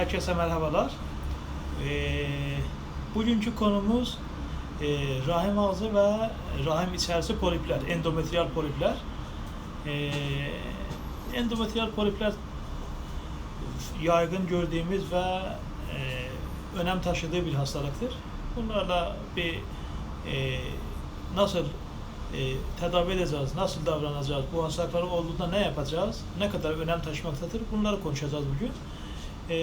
Herkese merhabalar. Ee, bugünkü konumuz e, rahim ağzı ve rahim içerisi polipler, endometriyal polipler. Ee, endometriyal polipler yaygın gördüğümüz ve e, önem taşıdığı bir hastalıktır. Bunlarla bir e, nasıl e, tedavi edeceğiz, nasıl davranacağız, bu hastalıkları olduğunda ne yapacağız, ne kadar önem taşımaktadır bunları konuşacağız bugün. E,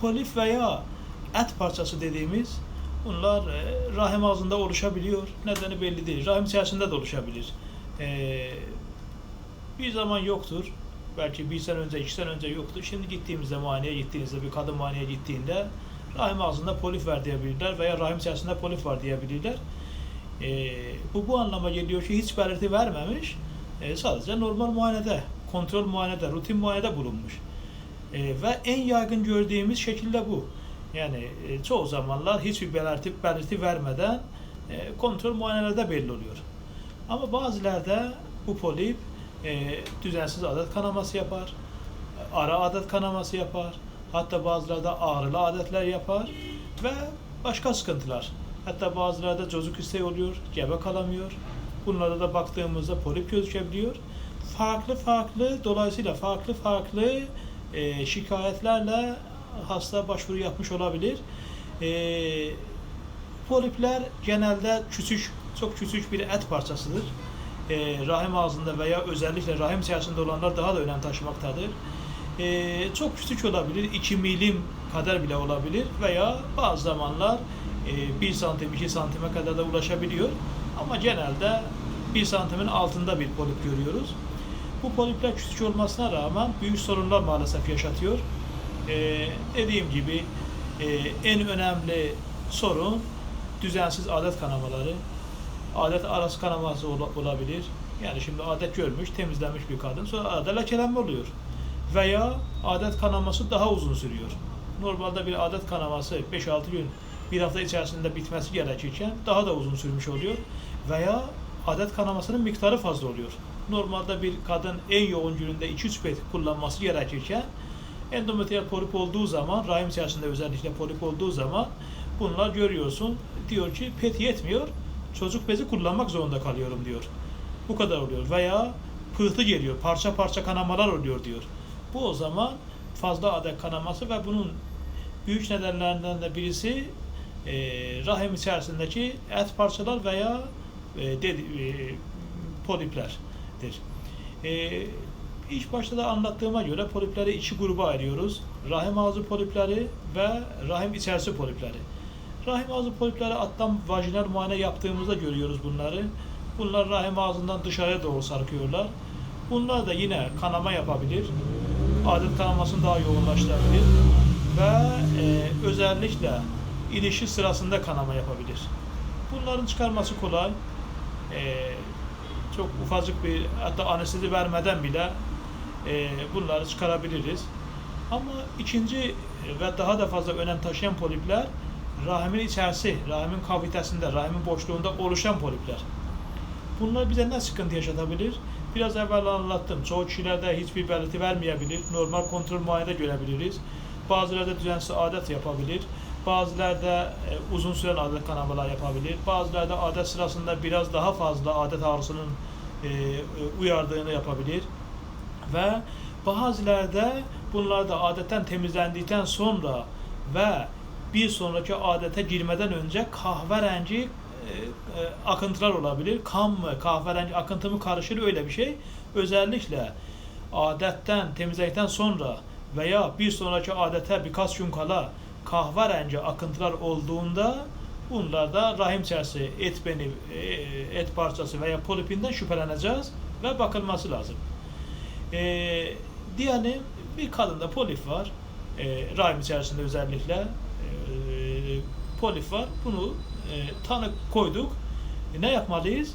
polif veya et parçası dediğimiz bunlar e, rahim ağzında oluşabiliyor. Nedeni belli değil. Rahim içerisinde de oluşabilir. E, bir zaman yoktur. Belki bir sene önce, iki sene önce yoktu. Şimdi gittiğimizde muayeneye gittiğinizde, bir kadın muayeneye gittiğinde rahim ağzında polif var diyebilirler veya rahim içerisinde polif var diyebilirler. E, bu bu anlama geliyor ki hiç belirti vermemiş. Sadece normal muayenede, kontrol muayenede, rutin muayenede bulunmuş. E, ve en yaygın gördüğümüz şekilde bu. Yani e, çoğu zamanlar hiçbir belirti, belirti vermeden e, kontrol muayenelerde belli oluyor. Ama bazılarda bu polip e, düzensiz adet kanaması yapar, ara adet kanaması yapar, hatta bazılarda ağrılı adetler yapar ve başka sıkıntılar. Hatta bazılarda çocuk isteği oluyor, gebe kalamıyor. Bunlara da baktığımızda polip gözükebiliyor. Farklı farklı, dolayısıyla farklı farklı e, şikayetlerle hasta başvuru yapmış olabilir. E, polipler genelde küçük, çok küçük bir et parçasıdır. E, rahim ağzında veya özellikle rahim içerisinde olanlar daha da önem taşımaktadır. E, çok küçük olabilir, 2 milim kadar bile olabilir veya bazı zamanlar e, 1 santim, 2 santime kadar da ulaşabiliyor. Ama genelde 1 santimin altında bir polip görüyoruz. Bu polipler küçük olmasına rağmen büyük sorunlar maalesef yaşatıyor. Ee, dediğim gibi e, en önemli sorun düzensiz adet kanamaları. Adet arası kanaması ola- olabilir. Yani şimdi adet görmüş, temizlenmiş bir kadın sonra arada lekelenme oluyor. Veya adet kanaması daha uzun sürüyor. Normalde bir adet kanaması 5-6 gün, bir hafta içerisinde bitmesi gerekirken daha da uzun sürmüş oluyor. Veya adet kanamasının miktarı fazla oluyor. Normalde bir kadın en yoğun gününde 2-3 pet kullanması gerekirken endometriyal polip olduğu zaman, rahim içerisinde özellikle polip olduğu zaman bunlar görüyorsun. Diyor ki pet yetmiyor, çocuk bezi kullanmak zorunda kalıyorum diyor. Bu kadar oluyor. Veya pıhtı geliyor, parça parça kanamalar oluyor diyor. Bu o zaman fazla adet kanaması ve bunun büyük nedenlerinden de birisi e, rahim içerisindeki et parçalar veya e, dedi, e, poliplerdir. E, ilk başta da anlattığıma göre polipleri iki gruba ayırıyoruz. Rahim ağzı polipleri ve rahim içerisi polipleri. Rahim ağzı polipleri alttan vajinal muayene yaptığımızda görüyoruz bunları. Bunlar rahim ağzından dışarıya doğru sarkıyorlar. Bunlar da yine kanama yapabilir. Adet kanamasını daha yoğunlaştırabilir. Ve e, özellikle ilişki sırasında kanama yapabilir. Bunların çıkarması kolay. E, çok ufacık bir hatta anestezi vermeden bile e, bunları çıkarabiliriz. Ama ikinci ve daha da fazla önem taşıyan polipler rahimin içerisi, rahimin kavitesinde, rahimin boşluğunda oluşan polipler. Bunlar bize ne sıkıntı yaşatabilir? Biraz evvel anlattım. Çoğu kişilerde hiçbir belirti vermeyebilir. Normal kontrol muayenede görebiliriz. Bazıları da düzensiz adet yapabilir. Bazıları da e, uzun süren adet kanamalar yapabilir. Bazıları da adet sırasında biraz daha fazla adet ağrısının e, e, uyardığını yapabilir. Ve bazıları da bunlar da adetten temizlendikten sonra ve bir sonraki adete girmeden önce kahverengi e, e, akıntılar olabilir. Kan mı, kahverengi akıntı mı karışır öyle bir şey. Özellikle adetten, temizledikten sonra veya bir sonraki adete birkaç gün kala kahverengi akıntılar olduğunda bunlar da rahim içerisi et beni, e, et parçası veya polipinden şüpheleneceğiz ve bakılması lazım. Ee, diyelim bir kadında polip var, e, rahim içerisinde özellikle e, polip var. Bunu e, tanı koyduk. E, ne yapmalıyız?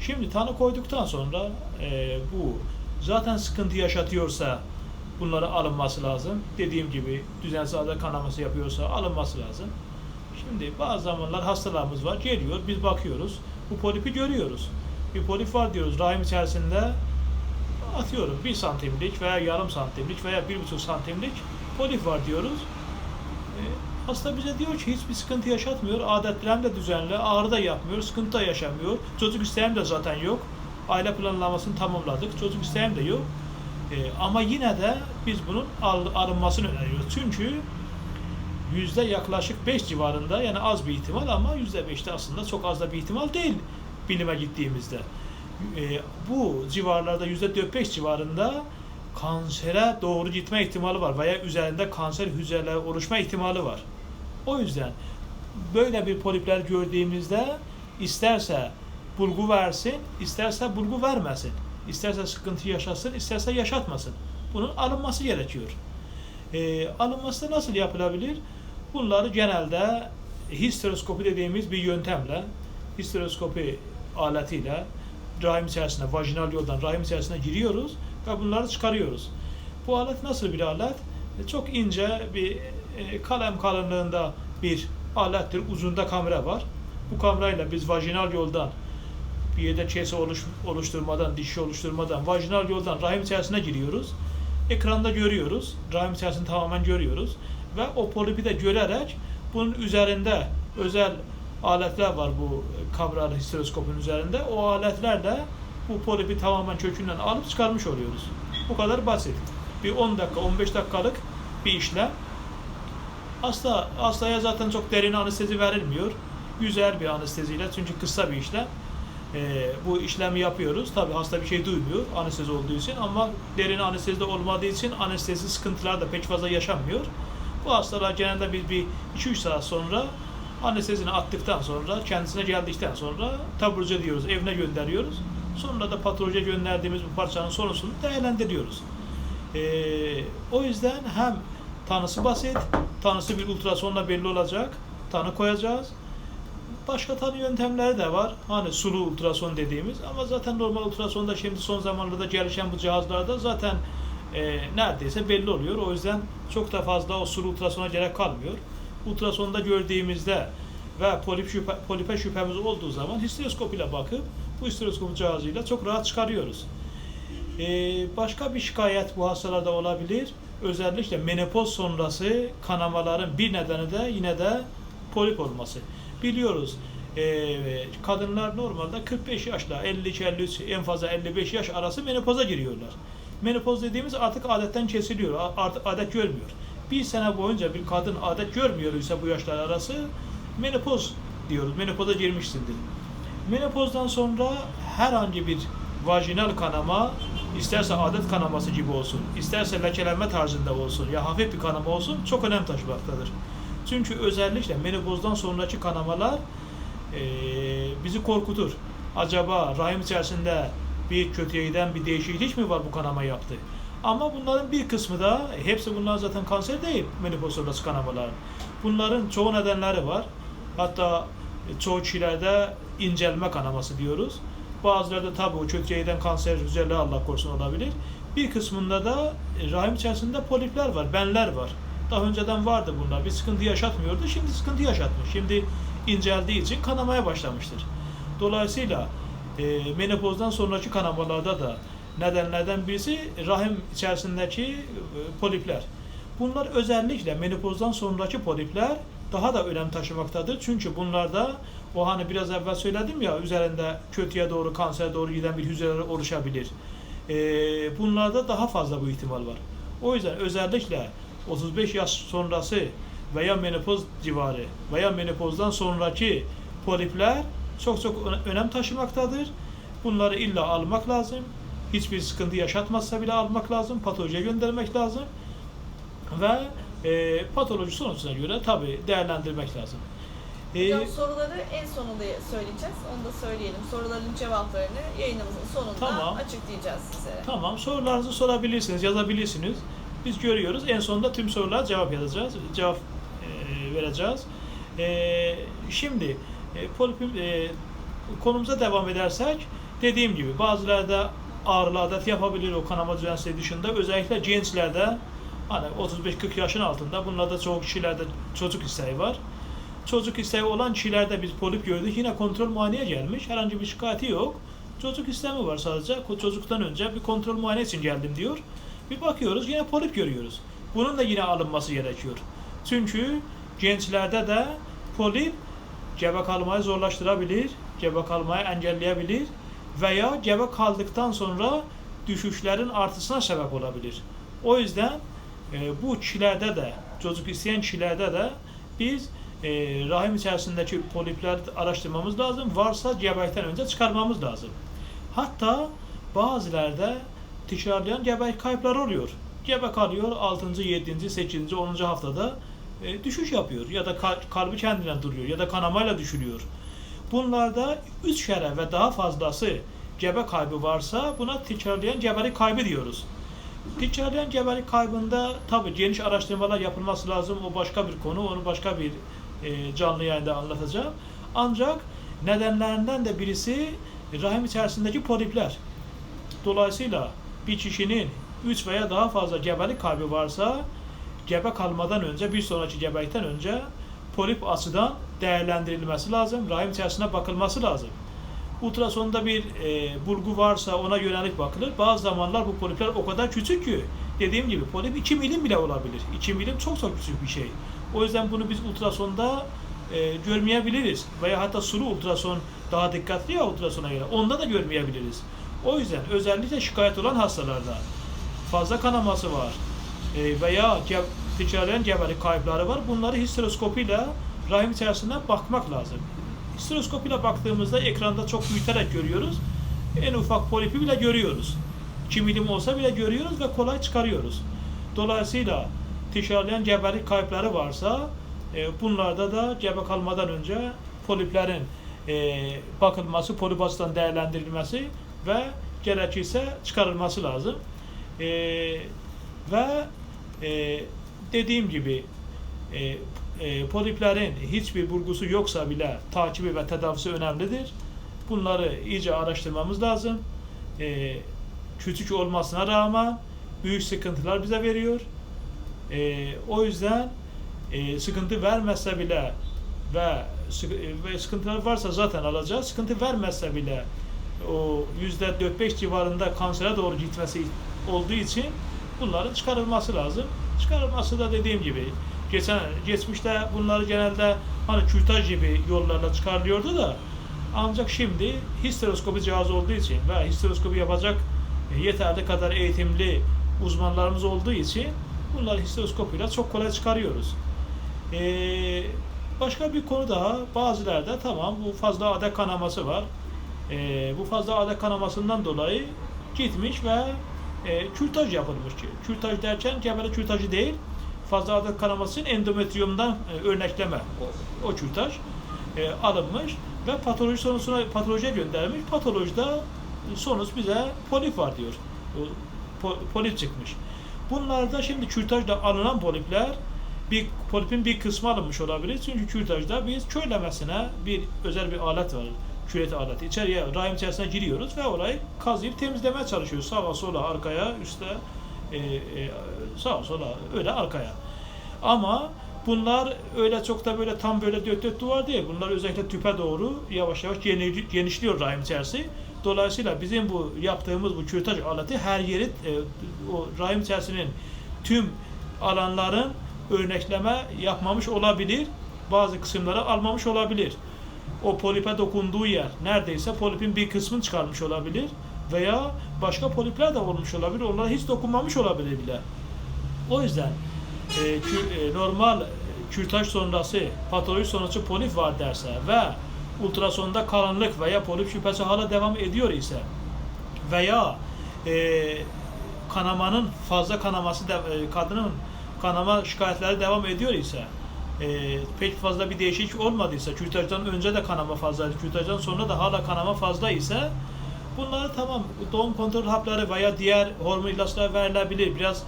Şimdi tanı koyduktan sonra e, bu zaten sıkıntı yaşatıyorsa bunları alınması lazım. Dediğim gibi düzensiz adet kanaması yapıyorsa alınması lazım. Şimdi bazı zamanlar hastalarımız var. Geliyor, biz bakıyoruz. Bu polipi görüyoruz. Bir polip var diyoruz rahim içerisinde atıyorum bir santimlik veya yarım santimlik veya bir buçuk santimlik polip var diyoruz. E, hasta bize diyor ki hiçbir sıkıntı yaşatmıyor. Adetlerim de düzenli, ağrı da yapmıyor, sıkıntı da yaşamıyor. Çocuk isteğim de zaten yok. Aile planlamasını tamamladık. Çocuk isteğim de yok. E, ama yine de biz bunun alınmasını öneriyoruz. Çünkü yüzde yaklaşık 5 civarında yani az bir ihtimal ama yüzde 5'te aslında çok az da bir ihtimal değil bilime gittiğimizde. E, bu civarlarda yüzde 4-5 civarında kansere doğru gitme ihtimali var veya üzerinde kanser hücreleri oluşma ihtimali var. O yüzden böyle bir polipler gördüğümüzde isterse bulgu versin, isterse bulgu vermesin. İsterse sıkıntı yaşasın, isterse yaşatmasın. Bunun alınması gerekiyor. E, alınması nasıl yapılabilir? Bunları genelde histeroskopi dediğimiz bir yöntemle, histeroskopi aletiyle rahim içerisine, vajinal yoldan rahim içerisine giriyoruz ve bunları çıkarıyoruz. Bu alet nasıl bir alet? E, Çok ince bir e, kalem kalınlığında bir alettir. Uzunda kamera var. Bu kamerayla biz vajinal yoldan bir yerde kese oluş, oluşturmadan, dişi oluşturmadan vajinal yoldan rahim içerisine giriyoruz. Ekranda görüyoruz. Rahim içerisini tamamen görüyoruz. Ve o polipi de görerek bunun üzerinde özel aletler var bu kameralı histeroskopun üzerinde. O aletlerle bu polipi tamamen kökünden alıp çıkarmış oluyoruz. Bu kadar basit. Bir 10 dakika, 15 dakikalık bir işlem. Hasta, hastaya zaten çok derin anestezi verilmiyor. Güzel bir anesteziyle çünkü kısa bir işlem. Ee, bu işlemi yapıyoruz. Tabi hasta bir şey duymuyor anestezi olduğu için ama derin anestezi de olmadığı için anestezi sıkıntılar da pek fazla yaşanmıyor. Bu hastalar genelde biz bir 2-3 saat sonra anestezini attıktan sonra kendisine geldikten sonra taburcu ediyoruz, evine gönderiyoruz. Sonra da patolojiye gönderdiğimiz bu parçanın sonrasını değerlendiriyoruz. Ee, o yüzden hem tanısı basit, tanısı bir ultrasonla belli olacak, tanı koyacağız. Başka tanı yöntemleri de var. Hani sulu ultrason dediğimiz ama zaten normal ultrasonda şimdi son zamanlarda gelişen bu cihazlarda zaten e, neredeyse belli oluyor. O yüzden çok da fazla o sulu ultrasona gerek kalmıyor. Ultrasonda gördüğümüzde ve polip şüphe, polipe şüphemiz olduğu zaman histeroskop ile bakıp bu histeroskop cihazıyla çok rahat çıkarıyoruz. Ee, başka bir şikayet bu hastalarda olabilir. Özellikle menopoz sonrası kanamaların bir nedeni de yine de polip olması. Biliyoruz ee, kadınlar normalde 45 yaşla 52-53 en fazla 55 yaş arası menopoza giriyorlar. Menopoz dediğimiz artık adetten kesiliyor. Artık adet görmüyor. Bir sene boyunca bir kadın adet görmüyor ise bu yaşlar arası menopoz diyoruz. Menopoza girmişsindir. Menopozdan sonra herhangi bir vajinal kanama isterse adet kanaması gibi olsun, isterse lekelenme tarzında olsun ya hafif bir kanama olsun çok önem taşımaktadır. Çünkü özellikle menopozdan sonraki kanamalar eee, bizi korkutur. Acaba rahim içerisinde bir kötüye giden bir değişiklik mi var bu kanama yaptı? Ama bunların bir kısmı da, hepsi bunlar zaten kanser değil menopoz sonrası kanamalar. Bunların çoğu nedenleri var. Hatta e, çoğu kişilerde incelme kanaması diyoruz. Bazılarda tabii o kötüye giden kanser hücreleri Allah korusun olabilir. Bir kısmında da e, rahim içerisinde polipler var, benler var. Daha önceden vardı bunlar. Bir sıkıntı yaşatmıyordu. Şimdi sıkıntı yaşatmış. Şimdi inceldiği için kanamaya başlamıştır. Dolayısıyla e, menopozdan sonraki kanamalarda da nedenlerden birisi rahim içerisindeki e, polipler. Bunlar özellikle menopozdan sonraki polipler daha da önem taşımaktadır. Çünkü bunlarda o hani biraz evvel söyledim ya üzerinde kötüye doğru kansere doğru giden bir hücreler oluşabilir. Ee, bunlarda daha fazla bu ihtimal var. O yüzden özellikle 35 yaş sonrası veya menopoz civarı veya menopozdan sonraki polipler çok çok öne- önem taşımaktadır. Bunları illa almak lazım. Hiçbir sıkıntı yaşatmazsa bile almak lazım. Patolojiye göndermek lazım ve e, patoloji sonucuna göre tabi değerlendirmek lazım. E, Hocam soruları en sonunda söyleyeceğiz. Onu da söyleyelim. Soruların cevaplarını yayınımızın sonunda Tamam. açıklayacağız sizlere. tamam sorularınızı sorabilirsiniz, yazabilirsiniz. Biz görüyoruz. En sonunda tüm sorulara cevap yazacağız, cevap e, vereceğiz. E, şimdi e, polipim, e, konumuza devam edersek dediğim gibi bazılarda ağrılı adet yapabilir o kanama düzensizliği dışında özellikle gençlerde hani 35-40 yaşın altında bunlarda çoğu kişilerde çocuk isteği var. Çocuk isteği olan kişilerde biz polip gördük. Yine kontrol muayeneye gelmiş. Herhangi bir şikayeti yok. Çocuk istemi var sadece. Çocuktan önce bir kontrol muayene için geldim diyor. Bir bakıyoruz yine polip görüyoruz. Bunun da yine alınması gerekiyor. Çünkü gençlerde de polip gebe kalmayı zorlaştırabilir, gebe kalmayı engelleyebilir veya gebe kaldıktan sonra düşüşlerin artışına sebep olabilir. O yüzden e, bu kişilerde de, çocuk isteyen kişilerde de biz e, rahim içerisindeki polipler araştırmamız lazım. Varsa gebelikten önce çıkarmamız lazım. Hatta bazılarda tekrarlayan gebelik kayıpları oluyor. Gebe kalıyor 6. 7. 8. 10. haftada e, düşüş yapıyor ya da kal- kalbi kendinden duruyor ya da kanamayla düşürüyor. Bunlarda 3 kere ve daha fazlası gebe kaybı varsa buna tekrarlayan gebelik kaybı diyoruz. Tekrarlayan gebelik kaybında tabi geniş araştırmalar yapılması lazım. O başka bir konu. Onu başka bir e, canlı yayında anlatacağım. Ancak nedenlerinden de birisi rahim içerisindeki polipler. Dolayısıyla bir kişinin 3 veya daha fazla gebelik kaybı varsa gebe kalmadan önce bir sonraki gebelikten önce polip açıdan değerlendirilmesi lazım. Rahim içerisine bakılması lazım. Ultrasonda bir e, bulgu varsa ona yönelik bakılır. Bazı zamanlar bu polipler o kadar küçük ki dediğim gibi polip 2 milim bile olabilir. 2 milim çok çok küçük bir şey. O yüzden bunu biz ultrasonda e, görmeyebiliriz. Veya hatta sulu ultrason daha dikkatli ya ultrasona göre. Onda da görmeyebiliriz. O yüzden özellikle şikayet olan hastalarda fazla kanaması var e, veya ge- tekrarlayan gebelik kayıpları var. Bunları histeroskopiyle rahim içerisinden bakmak lazım. Histeroskopiyle baktığımızda ekranda çok büyüterek görüyoruz. En ufak polipi bile görüyoruz. 2 milim olsa bile görüyoruz ve kolay çıkarıyoruz. Dolayısıyla tekrarlayan gebelik kayıpları varsa e, bunlarda da gebe kalmadan önce poliplerin e, bakılması, polip değerlendirilmesi ve gerekirse çıkarılması lazım. E, ve e, dediğim gibi e, e, poliplerin hiçbir bulgusu yoksa bile takibi ve tedavisi önemlidir. Bunları iyice araştırmamız lazım. E, küçük olmasına rağmen büyük sıkıntılar bize veriyor. E, o yüzden e, sıkıntı vermezse bile e, ve sıkıntılar varsa zaten alacağız. Sıkıntı vermezse bile o yüzde 4-5 civarında kansere doğru gitmesi olduğu için bunların çıkarılması lazım. Çıkarılması da dediğim gibi geçen geçmişte bunları genelde hani kürtaj gibi yollarla çıkarılıyordu da ancak şimdi histeroskopi cihazı olduğu için ve histeroskopi yapacak e, yeterli kadar eğitimli uzmanlarımız olduğu için bunları histeroskopiyle çok kolay çıkarıyoruz. Ee, başka bir konu daha bazılarda tamam bu fazla adet kanaması var. Ee, bu fazla adet kanamasından dolayı gitmiş ve e, kürtaj yapılmış. Kürtaj derken gebelik kürtajı değil, fazla adet kanamasının endometriyumdan e, örnekleme o, o kürtaj e, alınmış ve patoloji sonucuna patolojiye göndermiş. Patolojide sonuç bize polip var diyor. Po- polip çıkmış. Bunlarda şimdi kürtajla alınan polipler bir polipin bir kısmı alınmış olabilir. Çünkü kürtajda biz köylemesine bir özel bir alet var. Küret aleti. İçeriye rahim içerisine giriyoruz ve orayı kazıyıp temizlemeye çalışıyoruz. Sağa sola arkaya üstte e, e, sağa sola öyle arkaya. Ama bunlar öyle çok da böyle tam böyle dört dört duvar değil. Bunlar özellikle tüpe doğru yavaş yavaş geni- genişliyor rahim içerisi. Dolayısıyla bizim bu yaptığımız bu kürtaj aleti her yeri e, o rahim içerisinin tüm alanların örnekleme yapmamış olabilir. Bazı kısımları almamış olabilir. O polipe dokunduğu yer neredeyse polipin bir kısmını çıkarmış olabilir veya başka polipler de olmuş olabilir. Onlara hiç dokunmamış olabilir bile. O yüzden e, kü- e, normal e, kürtaj sonrası patoloji sonrası polip var derse ve ultrasonda kalınlık veya polip şüphesi hala devam ediyor ise veya e, kanamanın fazla kanaması de, e, kadının kanama şikayetleri devam ediyor ise e, pek fazla bir değişiklik olmadıysa kürtajdan önce de kanama fazlaydı kürtajdan sonra da hala kanama fazla ise bunları tamam doğum kontrol hapları veya diğer hormon ilaçlar verilebilir biraz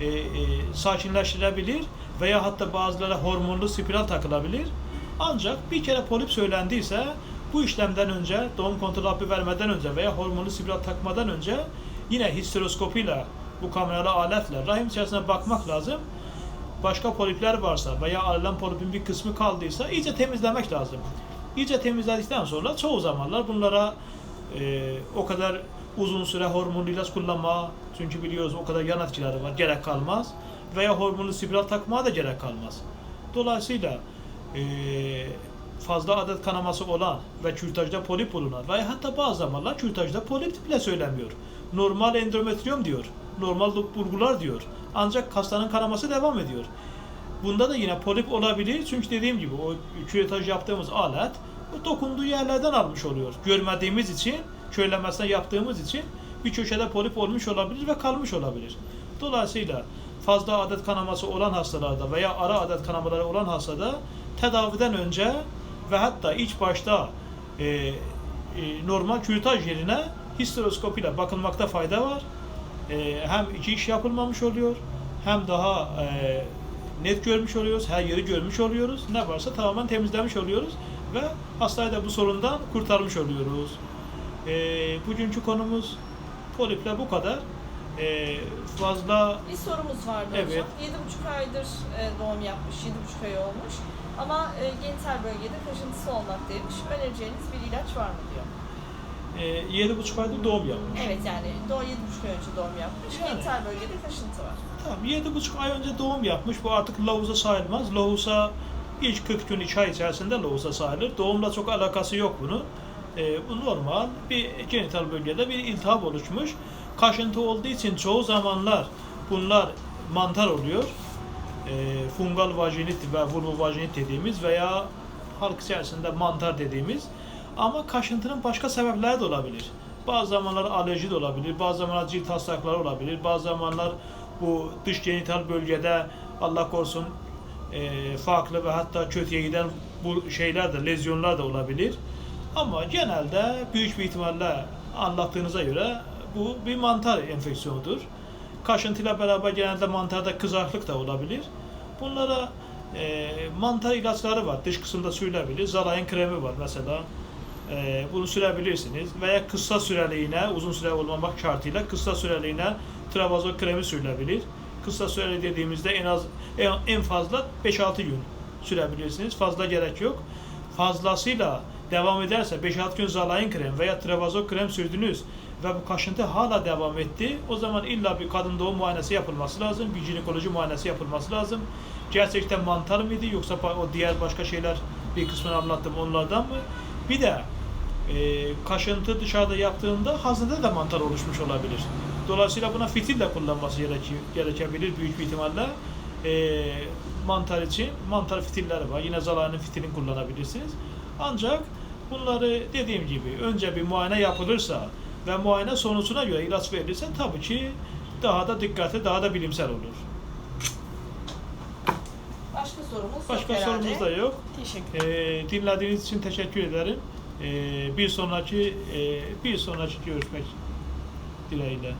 e, e, sakinleştirebilir veya hatta bazıları hormonlu spiral takılabilir. Ancak bir kere polip söylendiyse bu işlemden önce doğum kontrol hapı vermeden önce veya hormonlu spiral takmadan önce yine histeroskopiyle bu kameralı aletle rahim içerisine bakmak lazım. Başka polipler varsa veya alınan polipin bir kısmı kaldıysa iyice temizlemek lazım. İyice temizledikten sonra çoğu zamanlar bunlara e, o kadar uzun süre hormonlu ilaç kullanma çünkü biliyoruz o kadar yan etkileri var gerek kalmaz veya hormonlu spiral takmaya da gerek kalmaz. Dolayısıyla eee, fazla adet kanaması olan ve kürtajda polip bulunan veya hatta bazı zamanlar kürtajda polip bile söylemiyor. Normal endometrium diyor. Normal bulgular diyor. Ancak hastanın kanaması devam ediyor. Bunda da yine polip olabilir. Çünkü dediğim gibi o küretaj yaptığımız alet o dokunduğu yerlerden almış oluyor. Görmediğimiz için, körlemesine yaptığımız için bir köşede polip olmuş olabilir ve kalmış olabilir. Dolayısıyla fazla adet kanaması olan hastalarda veya ara adet kanamaları olan hastada tedaviden önce ve hatta ilk başta e, e, normal kürtaj yerine histeroskopi ile bakılmakta fayda var. E, hem iki iş yapılmamış oluyor hem daha e, net görmüş oluyoruz, her yeri görmüş oluyoruz. Ne varsa tamamen temizlemiş oluyoruz ve hastayı da bu sorundan kurtarmış oluyoruz. E, bugünkü konumuz poliple bu kadar. E, fazla Bir sorumuz vardı Evet. hocam. 7,5 aydır e, doğum yapmış, 7,5 ay olmuş. Ama e, genital bölgede kaşıntısı olmaktaymış. Önereceğiniz bir ilaç var mı diyor. E, yedi buçuk aydır doğum yapmış. Evet yani doğum 7,5 ay önce doğum yapmış. Yani. Genital bölgede kaşıntı var. Tamam, yedi buçuk ay önce doğum yapmış. Bu artık lavuza sayılmaz. Lavuza ilk 40 gün 2 ay içerisinde lavuza sayılır. Doğumla çok alakası yok bunun. Ee, bu normal bir genital bölgede bir iltihap oluşmuş. Kaşıntı olduğu için çoğu zamanlar bunlar mantar oluyor. Ee, fungal vajinit ve vulvovajinit dediğimiz veya halk içerisinde mantar dediğimiz. Ama kaşıntının başka sebepleri de olabilir. Bazı zamanlar alerji de olabilir, bazı zamanlar cilt hastalıkları olabilir, bazı zamanlar bu dış genital bölgede Allah korusun e, farklı ve hatta kötüye giden bu şeyler de lezyonlar da olabilir. Ama genelde büyük bir ihtimalle anlattığınıza göre bu bir mantar enfeksiyonudur. Kaşıntıyla beraber genelde mantarda kızarıklık da olabilir. Bunlara e, mantar ilaçları var. Dış kısımda sürülebilir. Zalayın kremi var mesela. E, bunu sürebilirsiniz. Veya kısa süreliğine, uzun süre olmamak şartıyla kısa süreliğine travazol kremi sürülebilir. Kısa süreli dediğimizde en az en, fazla 5-6 gün sürebilirsiniz. Fazla gerek yok. Fazlasıyla devam ederse 5-6 gün zalayın krem veya travazol krem sürdünüz ve bu kaşıntı hala devam etti. O zaman illa bir kadın doğum muayenesi yapılması lazım. Bir jinekoloji muayenesi yapılması lazım. Gerçekten mantar mıydı yoksa o diğer başka şeyler bir kısmını anlattım onlardan mı? Bir de e, kaşıntı dışarıda yaptığında haznede de mantar oluşmuş olabilir. Dolayısıyla buna fitil de kullanması gerekebilir büyük bir ihtimalle. E, mantar için mantar fitilleri var. Yine zalayının fitilini kullanabilirsiniz. Ancak bunları dediğim gibi önce bir muayene yapılırsa ve muayene sonucuna göre ilaç verilirse tabii ki daha da dikkatli, daha da bilimsel olur. Başka sorumuz Başka yok herhalde. sorumuz da yok. Teşekkür Ee, dinlediğiniz için teşekkür ederim. Ee, bir sonraki e, bir sonraki görüşmek dileğiyle.